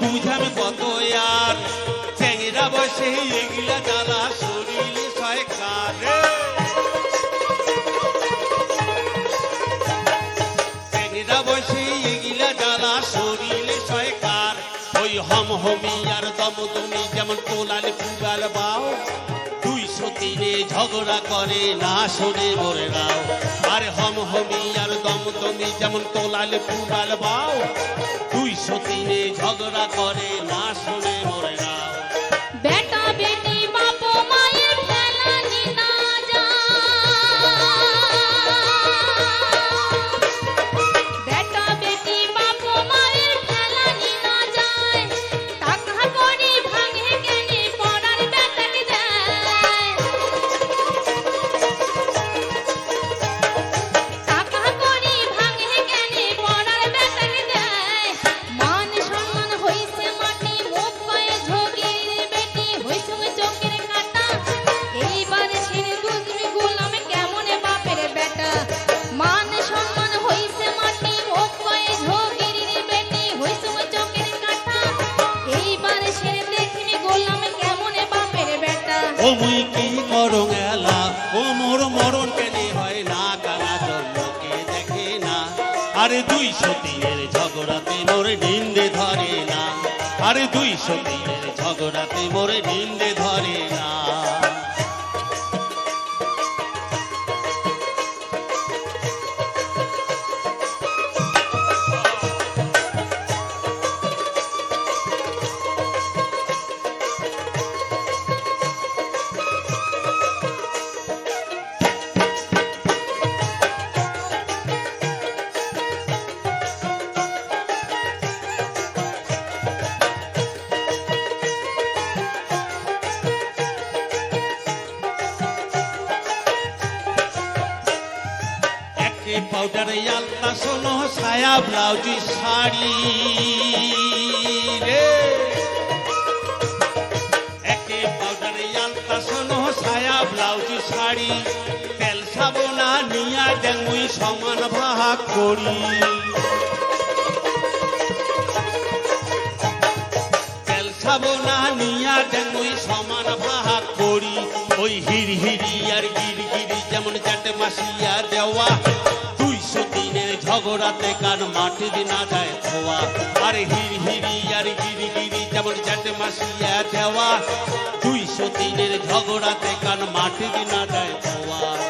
বুঝাম কত আর? চ্যাংরা বসে এগুলা জ্বালা, শরীরে সয়কার ওই হম হমি আর দম তুমি যেমন তোলাল পুগাল বাও দুইশো ঝগড়া করে, না শোনে মরে নাও। আর হম হমি আর দম তমি যেমন তোলাল পুরাল বাও। দুইশো তিনে ঝগড়া করে, না শোনে দুই সতীনের ঝগড়াতে মোরে নিন্দে ধরে না। আরে দুই সতীনের ঝগড়াতে মোরে নিন্দে ধরে না। আলতা শোনো সায়া ব্লাউজ শাড়ি রে। একে পাউডার শোনো সায়া ব্লাউজ শাড়ি তেল নিয়া ডেঙ্গুই সমান ভাগ করি। তেল সাবনা নিয়া ডেঙ্গুই সমান ভাগ করি। ওই হির হিরি আর গির গিরি যেমন চাটে মাসিয়া দেওয়া ঝগড়াতে কার মাটি দিনা যায় ধোয়া। আর হির হিরি, আর গিরি গিরি, যেমন চাটে মাসিয়া দেওয়া। দুইশো দিনের ঝগড়াতে কান মাটি দিনা যায় ধোয়া।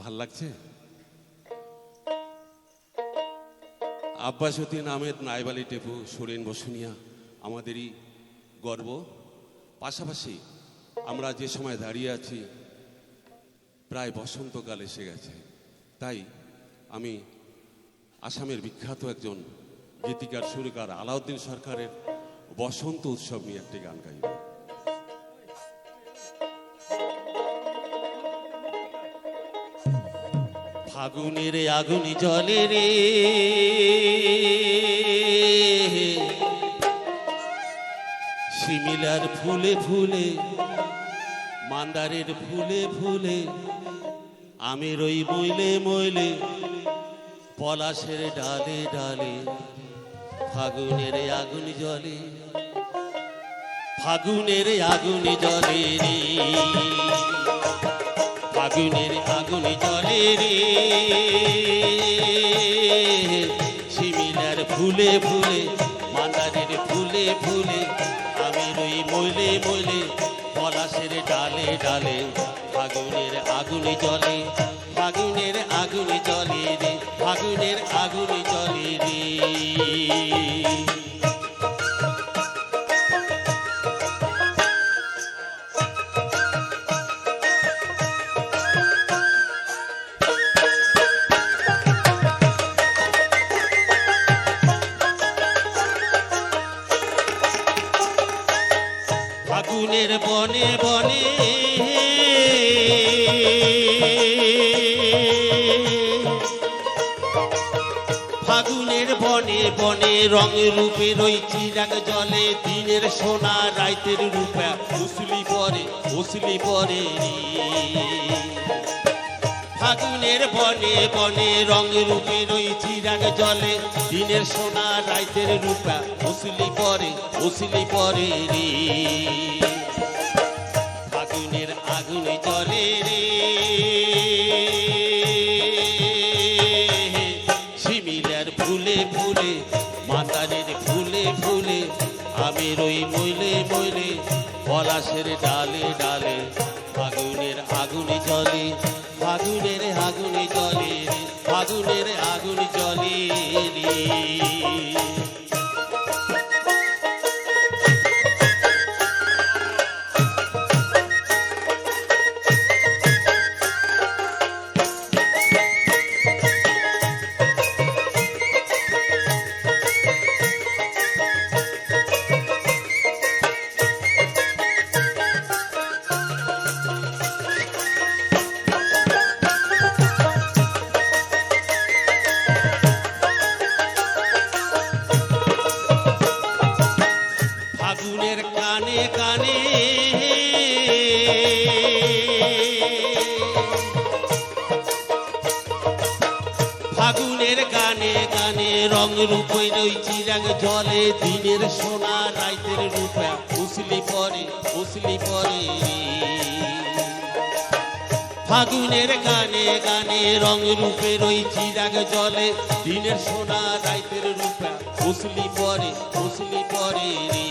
ভালো লাগছে? আব্বাসুদ্দিন আহমেদ নাইব আলী টেপু, সুরেন বসুনিয়া, আমাদেরই গর্ব। পাশাপাশি আমরা যে সময় দাঁড়িয়ে আছি প্রায় বসন্তকাল এসে গেছে। তাই আমি আসামের বিখ্যাত একজন গীতিকার, সুরকার আলাউদ্দিন সরকারের বসন্ত উৎসব নিয়ে একটি গান গাইব। ফাগুনের আগুনি জলে রে, শিমিলার ফুলে ফুলে, মান্দারের ফুলে ফুলে আমের ওই মইলে মইলে, পলাশের ডালে ডালে, ফাগুনের আগুন জলে ফাগুনের আগুন জলে রে, ফাগুনের আগুন জলে রে। শিমিলার ফুলে ফুলে, মান্দারের ফুলে ফুলে, আমি ওই মইলে মইলে, পলাশের ডালে ডালে ফাগুনের আগুনে জলে ফাগুনের আগুনে জলে রে ফাগুনের আগুনে জলে রে। রং রূপে ওই চিরাগ জলে, দিনের সোনা রাইতের রূপা। উসলি পরে উসলি পরে ফাগুনের বনে বনে রং রূপে ওই চিরাগ জলে, দিনের সোনা রাইতের রূপা। উসলি পরে উসলি পরে রে। ফাগুনের আগুনে জলে রে। ওই মইলে মইলে, পলাশের ডালে ডালে, ফাগুনের আগুনে জলে, ফাগুনের আগুনে জলে, ফাগুনের আগুন জলে জলে দিনের সোনা রাইতের রূপে উসলি পরে উসলি পরে। ফাগুনের গানে গানে রং রূপের ওই চিরাগ জলে, দিনের সোনা রাইতের রূপে উসলি পরে উসলি পরে রে।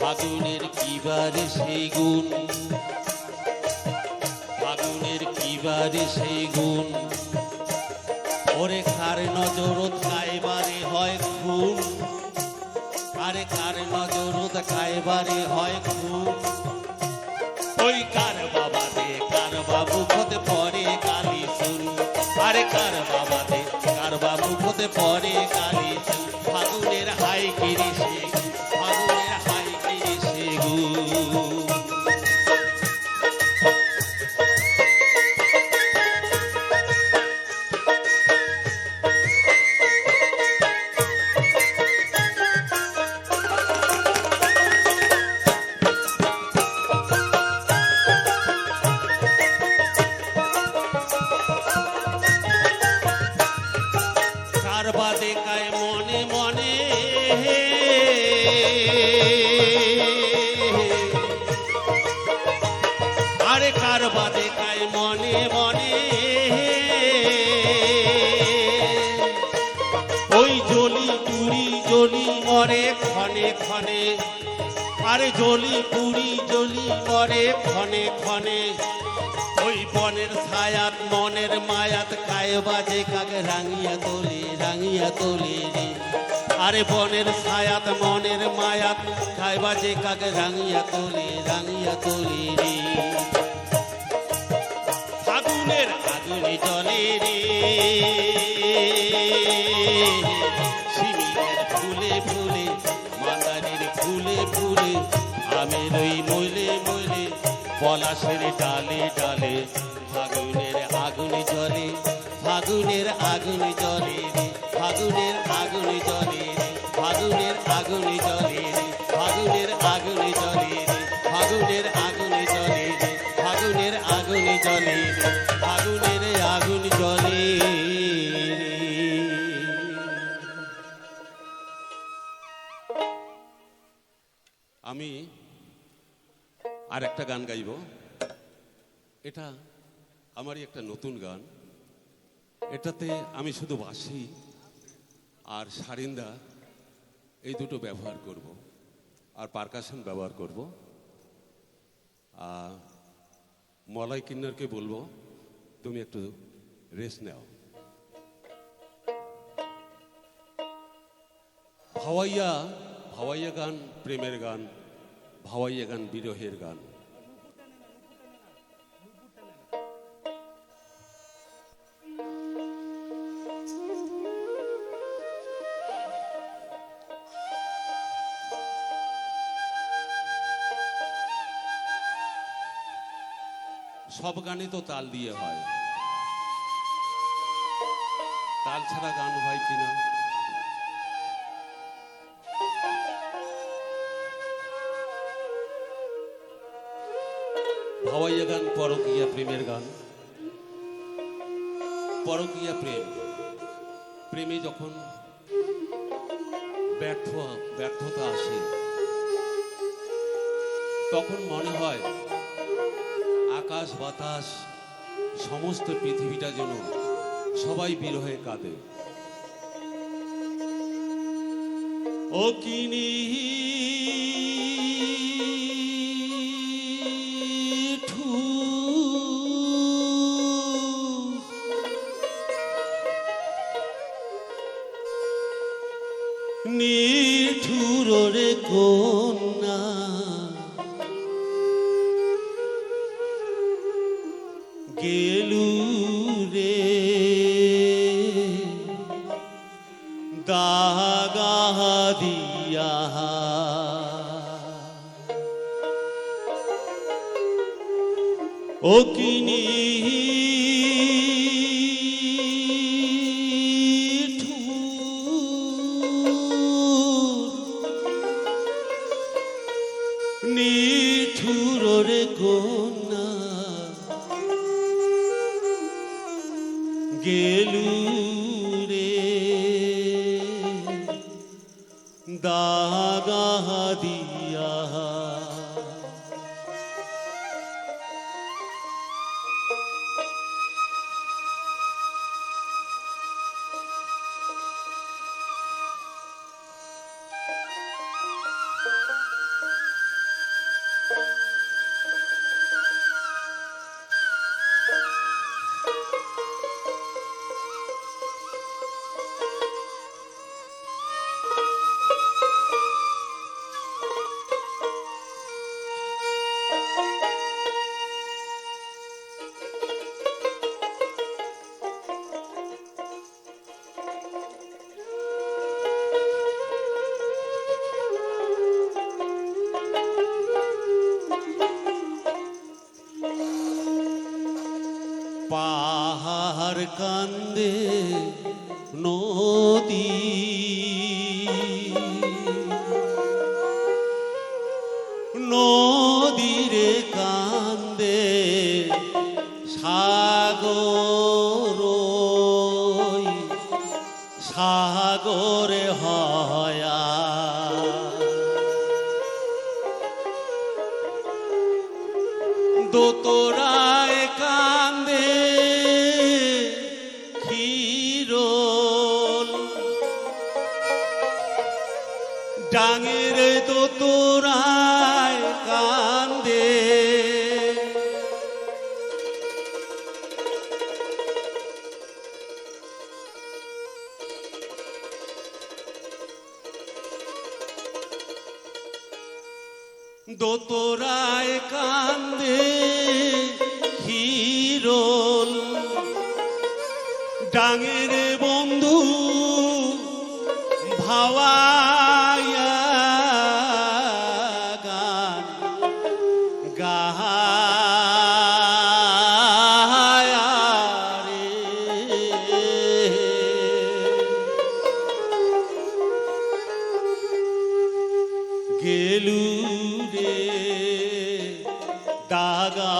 ফাগুনের কিবারে সেই গুণ? ফাগুনের কিবারে সেই গুণ? ওরে কার নজরত কাইবারে হয় খুন? আরে কার নজরত কাইবারে হয় খুন? ওই কার বাবা দে, কার বাবু হতে পরে কালি শুন আরে কার বাবা দে, কার বাবু হতে পরে কালি শুন ফাগুনের হাই কিরি সে ফাগুনের হাই কিরি সে গু মরে ক্ষণে ক্ষণে। আরে জলি পুরি জলি মরে ক্ষণে ক্ষণে। ওই বনের ছায়াত, মনের মায়াত কায় বাজে কাকে রাঙিয়া তোলে রাঙিয়া তোলে রে। আরে বনের ছায়াত, মনের মায়াত কায় বাজে কাকে রাঙিয়া তোলে রাঙিয়া তোলে রে। ফাগুনের আগুনে জলে রে। পলাশের ডালে ডালে, ফাগুনের আগুন জলে ফাগুনের আগুন জলে ফাগুনের আগুন জলে ফাগুনের আগুন জলে একটা গান গাইব। এটা আমারই একটা নতুন গান। এটাতে আমি শুধু বাসি আর সারিন্দা এই দুটো ব্যবহার করব আর পারকাশন ব্যবহার করব। আর মলাই কিন্নারকে বলব, তুমি একটু রেস্ট নাও। ভাওয়াইয়া ভাওয়াইয়া গান প্রেমের গান, ভাওয়াইয়া গান বিরহের গান। সব গানে তো তাল দিয়ে হয়। তাল ছাড়া গান হয় কিনা ভাওয়াইয়া গান, পরকীয়া প্রেমের গান। পরকীয়া প্রেম। প্রেমে যখন ব্যর্থ, ব্যর্থতা আসে, তখন মনে হয় আকাশ বাতাস সমস্ত পৃথিবীটা যেন সবাই বিরহে কাঁদে। ও কিনি গেলু রে। দাগা দিয়া। ও কিনি পাহাড় কান্দে নদী তোরা গেলু রে দাগা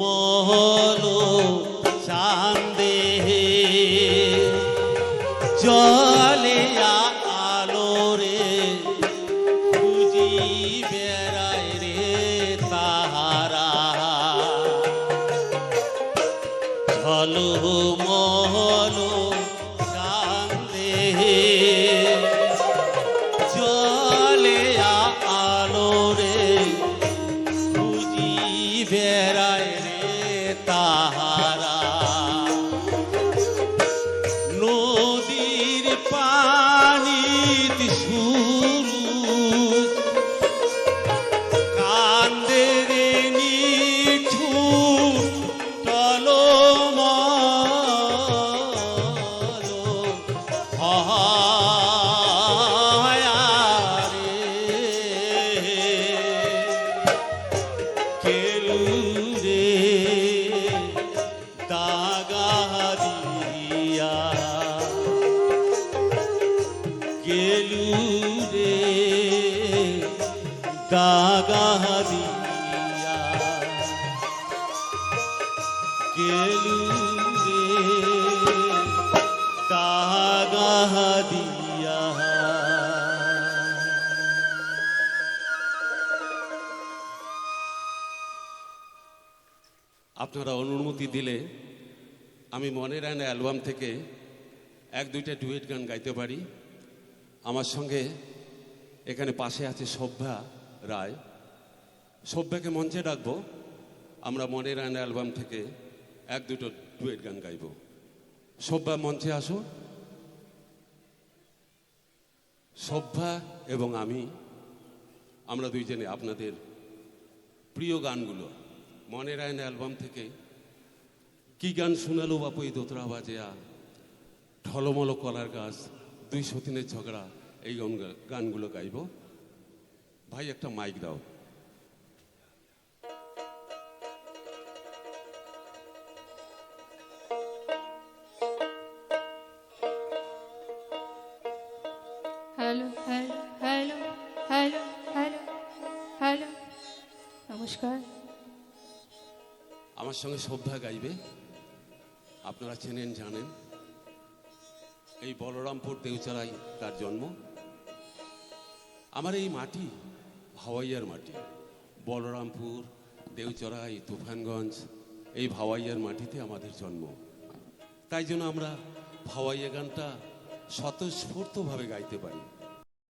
মা আপনারা অনুমতি দিলে আমি মনের আয়না অ্যালবাম থেকে এক, দুইটা ডুয়েট গান গাইতে পারি। আমার সঙ্গে এখানে পাশে আছে সভ্যা রায়। সভ্যাকে মঞ্চে ডাকবো। আমরা মনের আয়না অ্যালবাম থেকে এক, দুটো ডুয়েট গান গাইব। সভ্যা মঞ্চে আসো। সভ্যা এবং আমি, আমরা দুইজনে আপনাদের প্রিয় গানগুলো মনের আয়না অ্যালবাম থেকে কি গান শোনালো বাপু এই দোতরা বাজেয়া ঢলমল কলার গাছ, দুই সতীনের ঝগড়া, এই গানগুলো গাইব। ভাই, একটা মাইক দাও। সঙ্গে সভ্যা গাইবে। আপনারা চেনেন, জানেন। এই বলরামপুর দেউচারাই তার জন্ম। আমার এই মাটি, ভাওয়াইয়ার মাটি, বলরামপুর দেউচড়াই তুফানগঞ্জ, এই ভাওয়াইয়ার মাটিতে আমাদের জন্ম। তাই জন্য আমরা ভাওয়াইয়া গানটা স্বতঃস্ফূর্তভাবে গাইতে পারি।